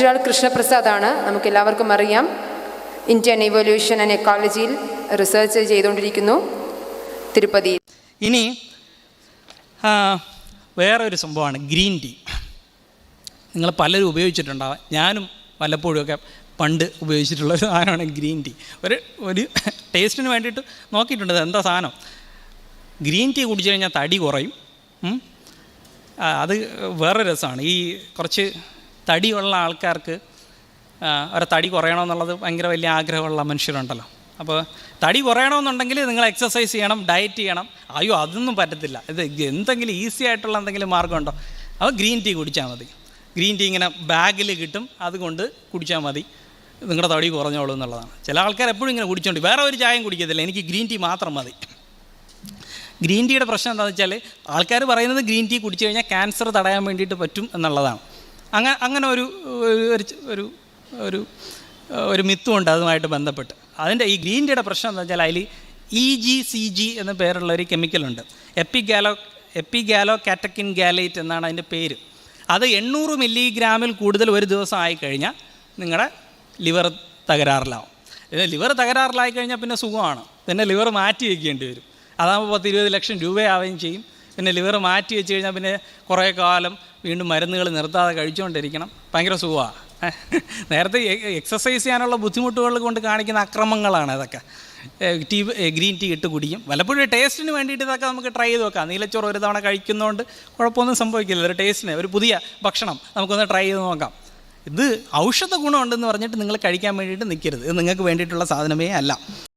ഒരാൾ കൃഷ്ണപ്രസാദാണ്. നമുക്ക് എല്ലാവർക്കും അറിയാം. ഇന്ത്യൻ ഇവല്യൂഷൻ ആൻഡ് എക്കോളജിയിൽ റിസർച്ച് ചെയ്തുകൊണ്ടിരിക്കുന്നു. തിരുപ്പതി. ഇനി ആ, വേറൊരു സംഭവമാണ് ഗ്രീൻ ടീ നിങ്ങൾ പലരും ഉപയോഗിച്ചിട്ടുണ്ടാവാം. ഞാനും വല്ലപ്പോഴുമൊക്കെ പണ്ട് ഉപയോഗിച്ചിട്ടുള്ള ഒരു സാധനമാണ് ഗ്രീൻ ടീ ഒരു ഒരു ടേസ്റ്റിന് വേണ്ടിയിട്ട് നോക്കിയിട്ടുണ്ട്. എന്താ സാധനം? ഗ്രീൻ ടീ കുടിച്ചു കഴിഞ്ഞാൽ തടി കുറയും. അത് വേറെ രസമാണ്. ഈ കുറച്ച് തടിയുള്ള ആൾക്കാർക്ക് അവരെ തടി കുറയണമെന്നുള്ളത് ഭയങ്കര വലിയ ആഗ്രഹമുള്ള മനുഷ്യരുണ്ടല്ലോ. അപ്പോൾ തടി കുറയണമെന്നുണ്ടെങ്കിൽ നിങ്ങൾ എക്സസൈസ് ചെയ്യണം ഡയറ്റ് ചെയ്യണം. അയ്യോ അതൊന്നും പറ്റത്തില്ല. ഇത് എന്തെങ്കിലും ഈസി ആയിട്ടുള്ള എന്തെങ്കിലും മാർഗമുണ്ടോ? അപ്പോൾ ഗ്രീൻ ടീ കുടിച്ചാൽ മതി. ഗ്രീൻ ടീ ഇങ്ങനെ ബാഗിൽ കിട്ടും. അതുകൊണ്ട് കുടിച്ചാൽ മതി. നിങ്ങളുടെ തടി കുറഞ്ഞോളൂ എന്നുള്ളതാണ്. ചില ആൾക്കാർ എപ്പോഴും ഇങ്ങനെ കുടിച്ചോണ്ട് വേറെ ഒരു ചായയും കുടിക്കത്തില്ല. എനിക്ക് ഗ്രീൻ ടീ മാത്രം മതി. ഗ്രീൻ ടീയുടെ പ്രശ്നം എന്താണെന്ന് വെച്ചാൽ ആൾക്കാർ പറയുന്നത് ഗ്രീൻ ടീ കുടിച്ചു കഴിഞ്ഞാൽ ക്യാൻസർ തടയാൻ വേണ്ടിയിട്ട് പറ്റും എന്നുള്ളതാണ്. അങ്ങനെ അങ്ങനെ ഒരു ഒരു- ഒരു ഒരു മിത്തുണ്ട് അതുമായിട്ട് ബന്ധപ്പെട്ട്. അതിന്റെ ഈ ഗ്രീൻ ടീയുടെ പ്രശ്നം എന്താ വെച്ചാൽ അതിൽ ഇ ജി സി ജി എന്ന പേരുള്ള ഒരു കെമിക്കലുണ്ട് എപ്പി ഗാലോ എപ്പി ഗാലോ കാറ്റക്കിൻ ഗാലേറ്റ് എന്നാണ് അതിന്റെ പേര്. അത് എണ്ണൂറ് മില്ലിഗ്രാമിൽ കൂടുതൽ ഒരു ദിവസം ആയിക്കഴിഞ്ഞാൽ നിങ്ങളുടെ ലിവർ തകരാറിലാവും. പിന്നെ ലിവർ തകരാറിലായി കഴിഞ്ഞാൽ പിന്നെ സുഖമാണ്. പിന്നെ ലിവർ മാറ്റി വയ്ക്കേണ്ടി വരും. അതാകുമ്പോൾ പത്ത് ഇരുപത് ലക്ഷം രൂപയാവുകയും ചെയ്യും. പിന്നെ ലിവർ മാറ്റി വെച്ച് കഴിഞ്ഞാൽ പിന്നെ കുറേ കാലം വീണ്ടും മരുന്നുകൾ നിർത്താതെ കഴിച്ചുകൊണ്ടിരിക്കണം ഭയങ്കര സുഖമാണ് നേരത്തെ എക്സസൈസ് ചെയ്യാനുള്ള ബുദ്ധിമുട്ടുകൾ കൊണ്ട് കാണിക്കുന്ന അക്രമങ്ങളാണ് അതൊക്കെ. ടീ ഗ്രീൻ ടീ ഇട്ട് കുടിക്കും. വല്ലപ്പോഴും ടേസ്റ്റിന് വേണ്ടിയിട്ട് ഇതൊക്കെ നമുക്ക് ട്രൈ ചെയ്ത് നോക്കാം. നീലച്ചോറ് ഒരു തവണ കഴിക്കുന്നതുകൊണ്ട് കുഴപ്പമൊന്നും സംഭവിക്കില്ല. ഒരു ടേസ്റ്റിന് ഒരു പുതിയ ഭക്ഷണം നമുക്കൊന്ന് ട്രൈ ചെയ്ത് നോക്കാം. ഇത് ഔഷധ ഗുണമുണ്ടെന്ന് പറഞ്ഞിട്ട് നിങ്ങൾ കഴിക്കാൻ വേണ്ടിയിട്ട് നിൽക്കരുത്. ഇത് നിങ്ങൾക്ക് വേണ്ടിയിട്ടുള്ള സാധനമേ അല്ല.